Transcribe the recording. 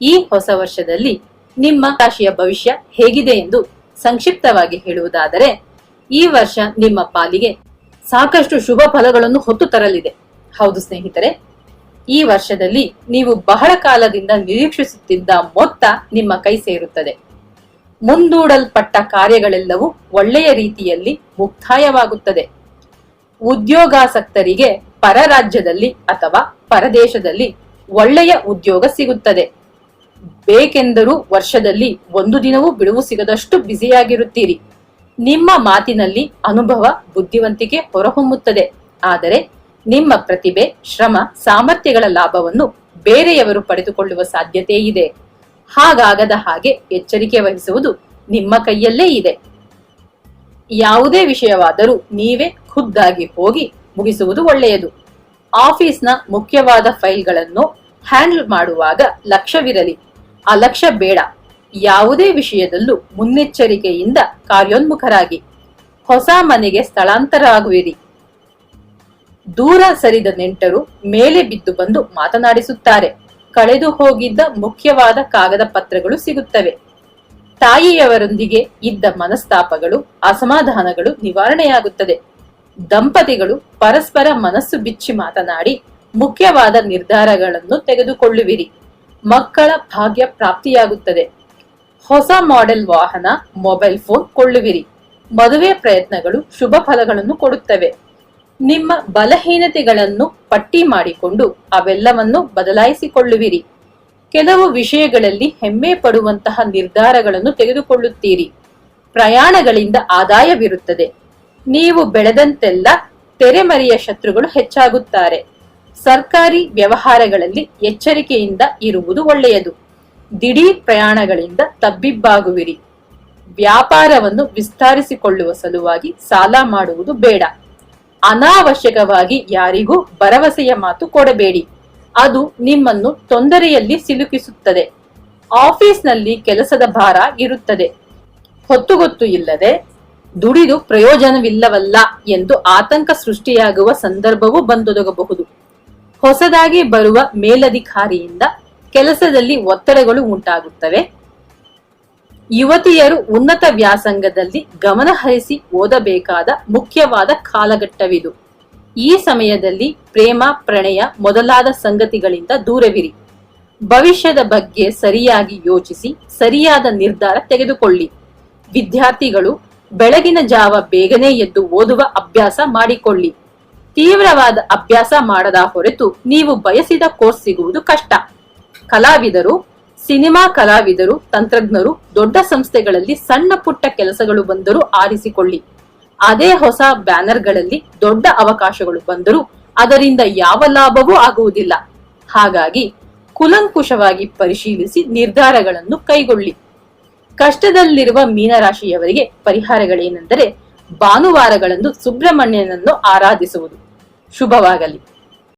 ಈ ಹೊಸ ವರ್ಷದಲ್ಲಿ ನಿಮ್ಮ ರಾಶಿಯ ಭವಿಷ್ಯ ಹೇಗಿದೆ ಎಂದು ಸಂಕ್ಷಿಪ್ತವಾಗಿ ಹೇಳುವುದಾದರೆ, ಈ ವರ್ಷ ನಿಮ್ಮ ಪಾಲಿಗೆ ಸಾಕಷ್ಟು ಶುಭ ಫಲಗಳನ್ನು ಹೊತ್ತು ತರಲಿದೆ. ಹೌದು ಸ್ನೇಹಿತರೆ, ಈ ವರ್ಷದಲ್ಲಿ ನೀವು ಬಹಳ ಕಾಲದಿಂದ ನಿರೀಕ್ಷಿಸುತ್ತಿದ್ದ ಮೊತ್ತ ನಿಮ್ಮ ಕೈ ಸೇರುತ್ತದೆ. ಮುಂದೂಡಲ್ಪಟ್ಟ ಕಾರ್ಯಗಳೆಲ್ಲವೂ ಒಳ್ಳೆಯ ರೀತಿಯಲ್ಲಿ ಮುಕ್ತಾಯವಾಗುತ್ತದೆ. ಉದ್ಯೋಗಾಸಕ್ತರಿಗೆ ಪರ ರಾಜ್ಯದಲ್ಲಿ ಅಥವಾ ಪರದೇಶದಲ್ಲಿ ಒಳ್ಳೆಯ ಉದ್ಯೋಗ ಸಿಗುತ್ತದೆ. ಬೇಕೆಂದರೂ ವರ್ಷದಲ್ಲಿ ಒಂದು ದಿನವೂ ಬಿಡುವು ಸಿಗದಷ್ಟು ಬ್ಯುಸಿಯಾಗಿರುತ್ತೀರಿ. ನಿಮ್ಮ ಮಾತಿನಲ್ಲಿ ಅನುಭವ ಬುದ್ಧಿವಂತಿಕೆ ಹೊರಹೊಮ್ಮುತ್ತದೆ. ಆದರೆ ನಿಮ್ಮ ಪ್ರತಿಭೆ, ಶ್ರಮ, ಸಾಮರ್ಥ್ಯಗಳ ಲಾಭವನ್ನು ಬೇರೆಯವರು ಪಡೆದುಕೊಳ್ಳುವ ಸಾಧ್ಯತೆ ಇದೆ. ಹಾಗಾಗದ ಹಾಗೆ ಎಚ್ಚರಿಕೆ ವಹಿಸುವುದು ನಿಮ್ಮ ಕೈಯಲ್ಲೇ ಇದೆ. ಯಾವುದೇ ವಿಷಯವಾದರೂ ನೀವೇ ಖುದ್ದಾಗಿ ಹೋಗಿ ಮುಗಿಸುವುದು ಒಳ್ಳೆಯದು. ಆಫೀಸ್ನ ಮುಖ್ಯವಾದ ಫೈಲ್ಗಳನ್ನು ಹ್ಯಾಂಡಲ್ ಮಾಡುವಾಗ ಲಕ್ಷ್ಯವಿರಲಿ. ಅಲಕ್ಷ್ಯ ಬೇಡ. ಯಾವುದೇ ವಿಷಯದಲ್ಲೂ ಮುನ್ನೆಚ್ಚರಿಕೆಯಿಂದ ಕಾರ್ಯೋನ್ಮುಖರಾಗಿ. ಹೊಸ ಮನೆಗೆ ಸ್ಥಳಾಂತರ ಆಗುವಿರಿ ದೂರ ಸರಿದ ನೆಂಟರು ಮೇಲೆ ಬಿದ್ದು ಬಂದು ಮಾತನಾಡಿಸುತ್ತಾರೆ. ಕಳೆದು ಹೋಗಿದ್ದ ಮುಖ್ಯವಾದ ಕಾಗದ ಪತ್ರಗಳು ಸಿಗುತ್ತವೆ. ತಾಯಿಯವರೊಂದಿಗೆ ಇದ್ದ ಮನಸ್ತಾಪಗಳು, ಅಸಮಾಧಾನಗಳು ನಿವಾರಣೆಯಾಗುತ್ತದೆ. ದಂಪತಿಗಳು ಪರಸ್ಪರ ಮನಸ್ಸು ಬಿಚ್ಚಿ ಮಾತನಾಡಿ ಮುಖ್ಯವಾದ ನಿರ್ಧಾರಗಳನ್ನು ತೆಗೆದುಕೊಳ್ಳುವಿರಿ. ಮಕ್ಕಳ ಭಾಗ್ಯ ಪ್ರಾಪ್ತಿಯಾಗುತ್ತದೆ. ಹೊಸ ಮಾಡೆಲ್ ವಾಹನ, ಮೊಬೈಲ್ ಫೋನ್ ಕೊಳ್ಳುವಿರಿ. ಮದುವೆ ಪ್ರಯತ್ನಗಳು ಶುಭ ಫಲಗಳನ್ನು ಕೊಡುತ್ತವೆ. ನಿಮ್ಮ ಬಲಹೀನತೆಗಳನ್ನು ಪಟ್ಟಿ ಮಾಡಿಕೊಂಡು ಅವೆಲ್ಲವನ್ನು ಬದಲಾಯಿಸಿಕೊಳ್ಳುವಿರಿ. ಕೆಲವು ವಿಷಯಗಳಲ್ಲಿ ಹೆಮ್ಮೆ ಪಡುವಂತಹ ನಿರ್ಧಾರಗಳನ್ನು ತೆಗೆದುಕೊಳ್ಳುತ್ತೀರಿ. ಪ್ರಯಾಣಗಳಿಂದ ಆದಾಯವಿರುತ್ತದೆ. ನೀವು ಬೆಳೆದಂತೆಲ್ಲ ತೆರೆಮರೆಯ ಶತ್ರುಗಳು ಹೆಚ್ಚಾಗುತ್ತಾರೆ. ಸರ್ಕಾರಿ ವ್ಯವಹಾರಗಳಲ್ಲಿ ಎಚ್ಚರಿಕೆಯಿಂದ ಇರುವುದು ಒಳ್ಳೆಯದು. ದಿಢೀರ್ ಪ್ರಯಾಣಗಳಿಂದ ತಬ್ಬಿಬ್ಬಾಗುವಿರಿ. ವ್ಯಾಪಾರವನ್ನು ವಿಸ್ತರಿಸಿಕೊಳ್ಳುವ ಸಲುವಾಗಿ ಸಾಲ ಮಾಡುವುದು ಬೇಡ. ಅನಾವಶ್ಯಕವಾಗಿ ಯಾರಿಗೂ ಭರವಸೆಯ ಮಾತು ಕೊಡಬೇಡಿ. ಅದು ನಿಮ್ಮನ್ನು ತೊಂದರೆಯಲ್ಲಿ ಸಿಲುಕಿಸುತ್ತದೆ. ಆಫೀಸ್ನಲ್ಲಿ ಕೆಲಸದ ಭಾರ ಇರುತ್ತದೆ. ಹೊತ್ತುಗೊತ್ತು ಇಲ್ಲದೆ ದುಡಿದು ಪ್ರಯೋಜನವಿಲ್ಲವಲ್ಲ ಎಂದು ಆತಂಕ ಸೃಷ್ಟಿಯಾಗುವ ಸಂದರ್ಭವೂ ಬಂದೊದಗಬಹುದು. ಹೊಸದಾಗಿ ಬರುವ ಮೇಲಧಿಕಾರಿಯಿಂದ ಕೆಲಸದಲ್ಲಿ ಒತ್ತಡಗಳು ಉಂಟಾಗುತ್ತವೆ. ಯುವತಿಯರು ಉನ್ನತ ವ್ಯಾಸಂಗದಲ್ಲಿ ಗಮನ ಹರಿಸಿ ಓದಬೇಕಾದ ಮುಖ್ಯವಾದ ಕಾಲಘಟ್ಟವಿದು. ಈ ಸಮಯದಲ್ಲಿ ಪ್ರೇಮ, ಪ್ರಣಯ ಮೊದಲಾದ ಸಂಗತಿಗಳಿಂದ ದೂರವಿರಿ. ಭವಿಷ್ಯದ ಬಗ್ಗೆ ಸರಿಯಾಗಿ ಯೋಚಿಸಿ, ಸರಿಯಾದ ನಿರ್ಧಾರ ತೆಗೆದುಕೊಳ್ಳಿ. ವಿದ್ಯಾರ್ಥಿಗಳು ಬೆಳಗಿನ ಜಾವ ಬೇಗನೆ ಎದ್ದು ಓದುವ ಅಭ್ಯಾಸ ಮಾಡಿಕೊಳ್ಳಿ. ತೀವ್ರವಾದ ಅಭ್ಯಾಸ ಮಾಡದ ಹೊರತು ನೀವು ಬಯಸಿದ ಕೋರ್ಸ್ ಸಿಗುವುದು ಕಷ್ಟ. ಕಲಾವಿದರು, ಸಿನಿಮಾ ಕಲಾವಿದರು, ತಂತ್ರಜ್ಞರು, ದೊಡ್ಡ ಸಂಸ್ಥೆಗಳಲ್ಲಿ ಸಣ್ಣ ಪುಟ್ಟ ಕೆಲಸಗಳು ಬಂದರೂ ಆರಿಸಿಕೊಳ್ಳಿ. ಅದೇ ಹೊಸ ಬ್ಯಾನರ್ಗಳಲ್ಲಿ ದೊಡ್ಡ ಅವಕಾಶಗಳು ಬಂದರೂ ಅದರಿಂದ ಯಾವ ಲಾಭವೂ ಆಗುವುದಿಲ್ಲ. ಹಾಗಾಗಿ ಕುಲಂಕುಷವಾಗಿ ಪರಿಶೀಲಿಸಿ ನಿರ್ಧಾರಗಳನ್ನು ಕೈಗೊಳ್ಳಿ. ಕಷ್ಟದಲ್ಲಿರುವ ಮೀನರಾಶಿಯವರಿಗೆ ಪರಿಹಾರಗಳೇನೆಂದರೆ ಭಾನುವಾರಗಳಂದು ಸುಬ್ರಹ್ಮಣ್ಯನನ್ನು ಆರಾಧಿಸುವುದು. ಶುಭವಾಗಲಿ